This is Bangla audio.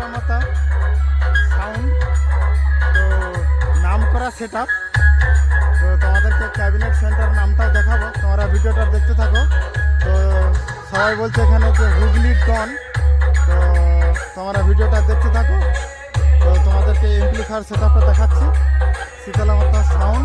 শীতলা মাতা সাউন্ড তো নাম করা সেট তো তোমাদেরকে ক্যাবিনেট সেন্টার নামটাও দেখাবো, তোমরা ভিডিওটা দেখতে থাকো। তো সবাই বলছে এখানে যে হুগলি ডন তো তোমরা ভিডিওটা দেখতে থাকো। তো তোমাদেরকে এমপ্লিফায়ার সেট আপটা দেখাচ্ছি। শীতলা মাতা সাউন্ড